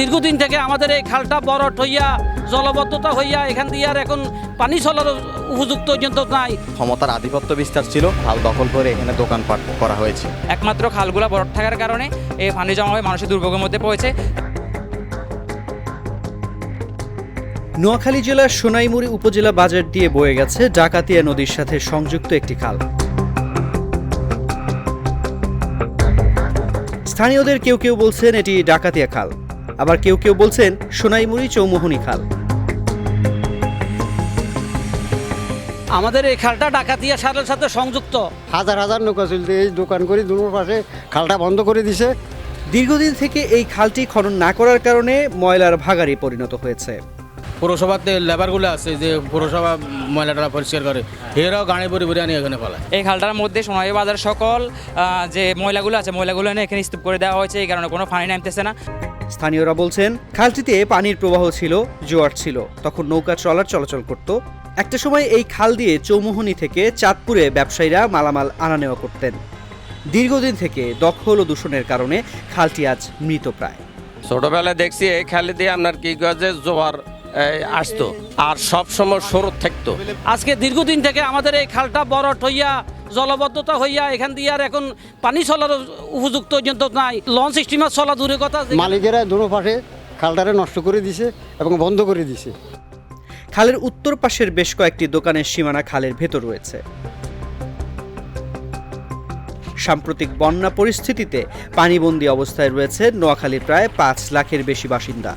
দীর্ঘদিন থেকে আমাদের এই খালটা বরট হইয়া জলবদ্ধতা হইয়া এখান দিয়ে আর এখন পানি চলার উপযুক্ত পর্যন্ত নাই। ক্ষমতার আধিপত্য বিস্তার ছিল খাল দখল করে এখানে দোকানপাট করা হয়েছে। একমাত্র খালগুলা বরফ থাকার কারণে এই পানি জমা হয়ে মানুষের দুর্ভোগের মধ্যে পড়েছে। নোয়াখালী জেলার সোনাইমুড়ি উপজেলা বাজার দিয়ে বয়ে গেছে ডাকাতিয়া নদীর সাথে সংযুক্ত একটি খাল। স্থানীয়দের কেউ কেউ বলছেন এটি ডাকাতিয়া খাল। আবার কেউ কেউ বলছেন সোনাইমুড়ি চৌমোহনী খাল। আমাদের এই খালটা ডাকাতিয়া সারের সাথে সংযুক্ত। হাজার হাজার নৌকা চলতে এই দোকান করে দুনোর পাশে খালটা বন্ধ করে দিছে। দীর্ঘদিন থেকে এই খালটি খনন না করার কারণে ময়লার ভাগাড়ে পরিণত হয়েছে। পৌরসভাতে লেবারগুলো আছে যে পৌরসভা ময়লাটা পরিষ্কার করে এরাও গাড়ি পরি পরি আনি এখানে পালায়। এই খালটার মধ্যে সোনালী বাজার সকল যে ময়লাগুলো আছে ময়লাগুলো এনে এখানে স্তূপ করে দেওয়া হয়েছে এই কারণে কোনো পানি নামতেছে না। স্থানীয়রা বলছেন খালটিতে পানির প্রবাহ ছিল জোয়ার ছিল। তখন নৌকা ট্রলার চলাচল করত। একটা সময় এই খাল দিয়ে চৌমোহনী থেকে চাঁদপুরে ব্যবসায়ীরা মালামাল আনা নেওয়া করতেন। দীর্ঘদিন থেকে দখল ও দূষণের কারণে খালটি আজ মৃতপ্রায় ছোটবেলায় দেখছি এই খালি দিয়ে আপনার কি যে জোয়ার আসতো। আর সব সময় স্রোত থাকতো। আজকে দীর্ঘদিন থেকে আমাদের এই খালটা বরট হইয়া জলবদ্ধতা হইয়া এখান দিয়ে আর এখন পানি চলার উপযুক্ত পর্যন্ত নাই। লঞ্চ স্টিমার চলা দূরের কথা মালিকেরা দুনো পাশে খালটারে নষ্ট করে দিছে এবং বন্ধ করে দিছে। খালের উত্তর পাশের বেশ কয়েকটি দোকানের সীমানা খালের ভেতর রয়েছে। সাম্প্রতিক বন্যা পরিস্থিতিতে পানিবন্দী অবস্থায় রয়েছে নোয়াখালীর প্রায় পাঁচ লাখের বেশি বাসিন্দা।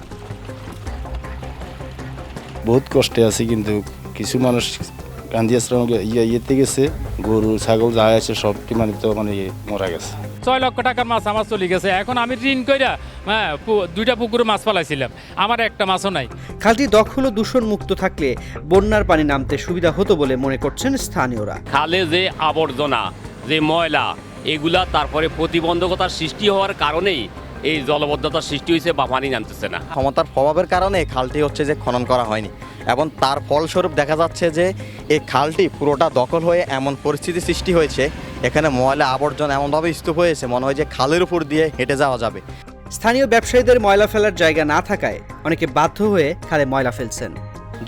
বহুত কষ্টে আছি কিন্তু কিছু মানুষ গান্ধী আশ্রম ইয়ে ইয়েতে গেছে গরু ছাগল যা আছে সবটি মানে তো মানে ইয়ে মরা গেছে। ছয় লক্ষ টাকার মাছ আমার চলে গেছে। এখন আমি ঋণ কইরা হ্যাঁ দুইটা পুকুরে মাছ পালাইছিলাম। আমার একটা মাছও নাই। খালটি দখল ও দূষণ মুক্ত থাকলে বন্যার পানি নামতে সুবিধা হতো বলে মনে করছেন স্থানীয়রা। খালে যে আবর্জনা যে ময়লা এগুলা তারপরে প্রতিবন্ধকতার সৃষ্টি হওয়ার কারণেই এই জলবদ্ধতার সৃষ্টি হয়েছে বা পানি নামতেছে না। ক্ষমতার প্রভাবের কারণে খালটি হচ্ছে যে খনন করা হয়নি। এবং তার ফলস্বরূপ দেখা যাচ্ছে যে এই খালটি পুরোটা দখল হয়ে এমন পরিস্থিতি সৃষ্টি হয়েছে। এখানে ময়লা আবর্জনা এমনভাবে স্তূপ হয়েছে মনে হয় যে খালের উপর দিয়ে হেঁটে যাওয়া যাবে। স্থানীয় ব্যবসায়ীদের ময়লা ফেলার জায়গা না থাকায় অনেকে বাধ্য হয়ে খালে ময়লা ফেলছেন।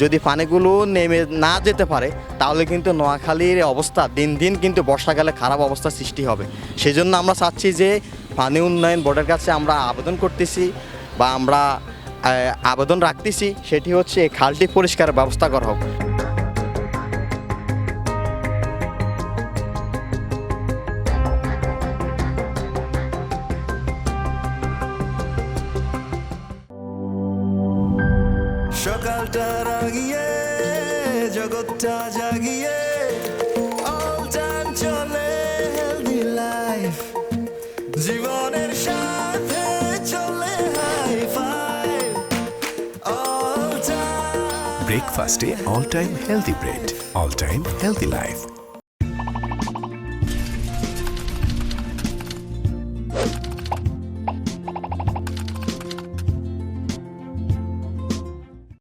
যদি পানিগুলো নেমে না যেতে পারে তাহলে কিন্তু নোয়াখালীর অবস্থা দিন দিন কিন্তু বর্ষাকালে খারাপ অবস্থা সৃষ্টি হবে। সেই জন্য আমরা চাচ্ছি যে পানি উন্নয়ন বোর্ডের কাছে আমরা আবেদন করতেছি বা আমরা আবেদন রাখতেছি সেটি হচ্ছে এই খালটি পরিষ্কারের ব্যবস্থা করা হোক। আলটা রাঙিয়ে জগৎটা জাগিয়ে অল টাইম চলে হেলদি লাইফ জীবনের সাথে চলে হাই ফাইভ অল টাইম ব্রেকফাস্টে all time healthy bread all time healthy life